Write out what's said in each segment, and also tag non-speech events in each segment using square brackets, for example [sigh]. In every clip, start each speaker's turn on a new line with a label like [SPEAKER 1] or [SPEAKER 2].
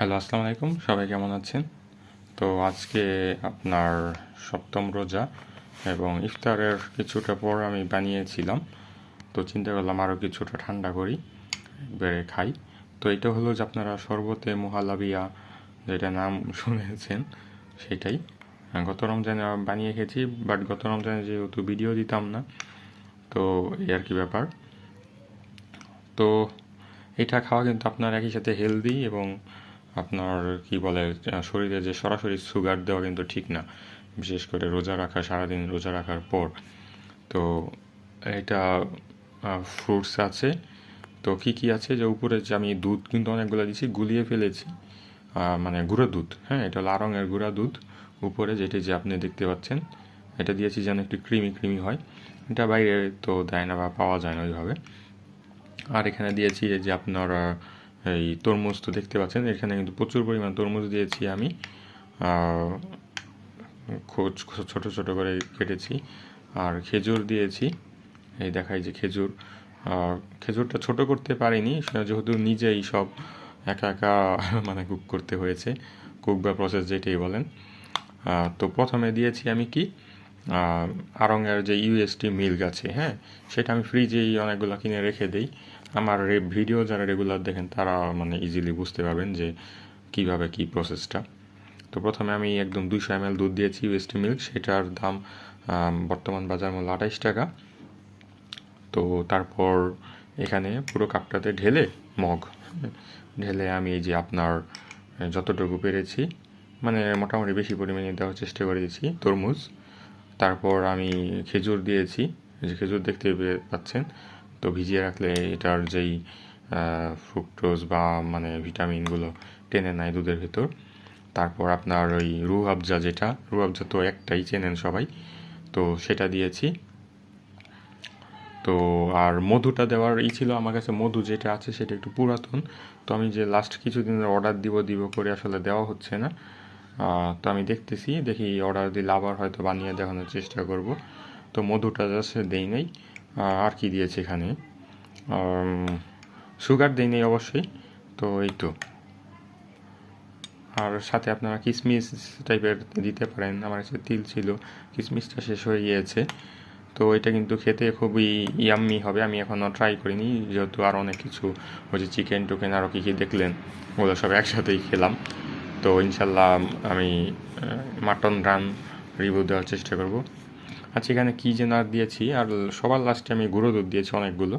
[SPEAKER 1] Hello, আসসালামু আলাইকুম। সবাই কেমন আছেন? তো আজকে আপনার সপ্তম রোজা এবং ইফতারের কিছুটা পর আমি বানিয়েছিলাম। তো চিন্তা করলাম আরও কিছুটা ঠান্ডা করি বেড়ে খাই। তো এটা হলো যে আপনারা শরবতে মোহালাবিয়া, যেটা নাম শুনেছেন, সেটাই। গত রমজানে বানিয়ে খেয়েছি, বাট গত রমজানে যেহেতু ভিডিও দিতাম না, তো এই আর কি ব্যাপার। তো এটা খাওয়া কিন্তু আপনার একই সাথে হেলদি এবং আপনার, কি বলে শরীরে যে সরাসরি সুগার দেওয়া কিন্তু ঠিক না। বিশেষ করে রোজা রাখা, সারাদিন রোজা রাখার পর। তো এটা ফ্রুটস আছে। তো কি কি আছে যে উপরে যে আমি দুধ কিন্তু অনেকগুলো দিয়েছি গুলিয়ে ফেলেছি। মানে গুঁড়ো দুধ হ্যাঁ এটা হলো আড়ঙের গুঁড়া দুধ। উপরে যেটি যে আপনি দেখতে পাচ্ছেন, এটা দিয়েছি যেন একটু ক্রিমি ক্রিমি হয়। এটা বাইরে তো দেয় না বা পাওয়া যায় না ওইভাবে। আর এখানে দিয়েছি যে আপনার এই তরমুজ তো দেখতে পাচ্ছেন, এখানে কিন্তু প্রচুর পরিমাণ তরমুজ দিয়েছি আমি। খোঁজ, ছোট ছোট করে কেটেছি। আর খেজুর দিয়েছি। এই দেখাই যে খেজুর। খেজুরটা ছোট করতে পারিনি, যেহেতু নিজেই সব একা একা [laughs] মানে কুক করতে হয়েছে কুক বা প্রসেস যেটাই বলেন। তো প্রথমে দিয়েছি আমি কি? আড়ঙের যে ইউএসটি মিল্ক আছে হ্যাঁ সেটা আমি ফ্রিজেই অনেকগুলো কিনে রেখে দিই। আমার ভিডিও যারা রেগুলার দেখেন, তারা মানে ইজিলি বুঝতে পারবেন যে কীভাবে কি প্রসেসটা তো প্রথমে আমি একদম দুইশো এম দুধ দিয়েছি ইউএসটি মিল্ক সেটার দাম বর্তমান বাজার মূল্য আঠাইশ টাকা। তো তারপর এখানে পুরো কাপটাতে ঢেলে মগ, ঢেলে আমি এই যে আপনার যতটুকু পেরেছি মানে মোটামুটি বেশি পরিমাণে দেওয়ার চেষ্টা করেছি, তরমুজ। তারপর আমি খেজুর দিয়েছি। যে খেজুর দেখতে পাচ্ছেন তো ভিজিয়ে রাখলে এটার যেই ফ্রুক্টোজ বা মানে ভিটামিনগুলো টেনে নেয় দুধের ভেতর, তারপর আপনার ওই রুহ আফজা যেটা রুহ আফজা তো একটাই চেনেন সবাই, তো সেটা দিয়েছি। তো আর মধুটা দেওয়ার ই ছিল আমার কাছে, মধু যেটা আছে সেটা একটু পুরাতন, তো আমি যে লাস্ট কিছুদিনের অর্ডার দিব দিব করে আসলে দেওয়া হচ্ছে না তো আমি দেখতেছি, দেখি অর্ডার দিলে আবার হয়তো বানিয়ে দেখানোর চেষ্টা করব, তো মধুটা জাস্ট দেই নাই। আর কি দিয়েছে এখানে? সুগার দেই নাই অবশ্যই। তো এই তো। আর সাথে আপনারা কিশমিশ টাইপের দিতে পারেন। আমার কাছে তিল ছিল কিশমিশটা শেষ হয়ে গিয়েছে। তো এটা কিন্তু খেতে খুবই ইয়াম্মি হবে। আমি এখনও ট্রাই করিনি, যেহেতু আর অনেক কিছু ওই যে চিকেন টোকেন আরও কী কী দেখলেন, ওগুলো সব একসাথেই খেলাম। তো ইনশাল্লাহ আমি মাটন রান রিভিউ দেওয়ার চেষ্টা করব। আচ্ছা এখানে কী যেন আর দিয়েছি? আর সবার লাস্টে আমি গুঁড়ো দুধ দিয়েছি অনেকগুলো।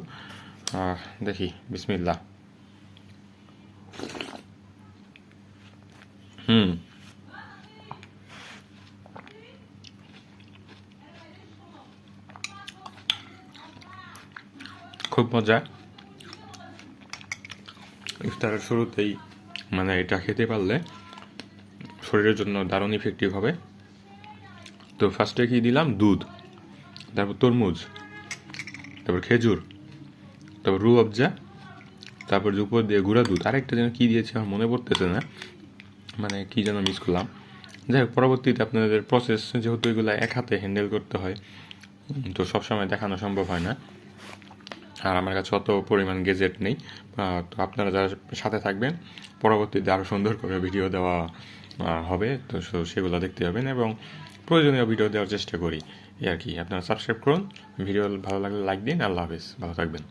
[SPEAKER 1] দেখি বিসমিল্লা হুম। খুব মজা। ইফতারের শুরুতেই মানে এটা খেতে পারলে শরীরের জন্য দারুণ ইফেক্টিভ হবে। তো ফার্স্টে কি দিলাম? দুধ। তারপর তরমুজ। তারপর খেজুর। তারপর রু আফজা তারপর উপর দিয়ে গুঁড়া দুধ। আরেকটা যেন কী দিয়েছে আমার মনে পড়তেছে না। মানে কী যেন মিস করলাম। যাই হোক, পরবর্তীতে আপনাদের প্রসেস যেহেতু এগুলো এক হাতে হ্যান্ডেল করতে হয়, তো সবসময় দেখানো সম্ভব হয় না। আর আমার কাছে অত পরিমাণ গেজেট নেই। তো আপনারা যারা সাথে থাকবেন, পরবর্তীতে আরও সুন্দর করে ভিডিও দেওয়া হবে। তো সেগুলো দেখতে পাবেন এবং প্রয়োজনীয় ভিডিও দেওয়ার চেষ্টা করি। আর কি। আপনারা সাবস্ক্রাইব করুন। ভিডিও ভালো লাগলে লাইক দিন। আল্লাহ হাফেজ। ভালো থাকবেন।